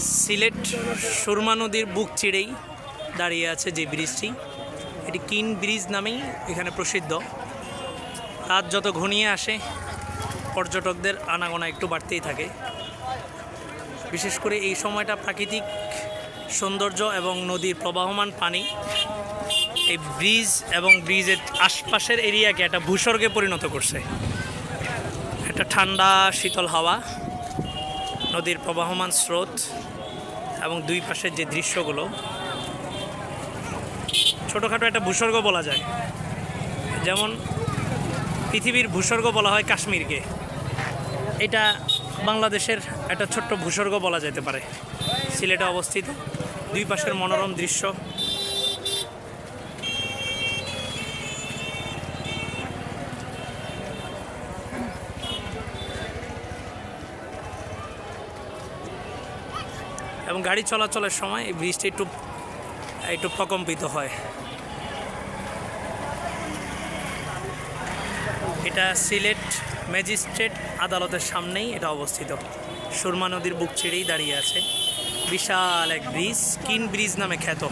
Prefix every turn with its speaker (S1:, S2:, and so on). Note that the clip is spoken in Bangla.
S1: সিলেট সুরমা নদীর বুক চিড়েই দাঁড়িয়ে আছে যে ব্রিজটি। এটি কিন ব্রিজ নামেই এখানে প্রসিদ্ধ। রাত যত ঘনিয়ে আসে, পর্যটকদের আনাগোনা একটু বাড়তেই থাকে। বিশেষ করে এই সময়টা প্রাকৃতিক সৌন্দর্য এবং নদীর প্রবাহমান পানি, এই ব্রিজ এবং ব্রিজের আশপাশের এরিয়াকে একটা ভূস্বর্গে পরিণত করছে। একটা ঠান্ডা, শীতল হাওয়া। নদীর প্রবাহমান স্রোত এবং দুই পাশের যে দৃশ্যগুলো, ছোটোখাটো একটা ভূস্বর্গ বলা যায়। যেমন পৃথিবীর ভূস্বর্গ বলা হয় কাশ্মীরকে। এটা বাংলাদেশের একটা ছোট্ট ভূস্বর্গ বলা যেতে পারে। সিলেটে অবস্থিত। দুই পাশের মনোরম দৃশ্য। এবং গাড়ি চলাচলের সময় এই ব্রিজটা একটু একটু প্রকম্পিত হয়। এটা সিলেট ম্যাজিস্ট্রেট আদালতের সামনেই এটা অবস্থিত। সুরমা নদীর বুক ছেড়েই দাঁড়িয়ে আছে। বিশাল এক ব্রিজ, কিন ব্রিজ নামে খ্যাত।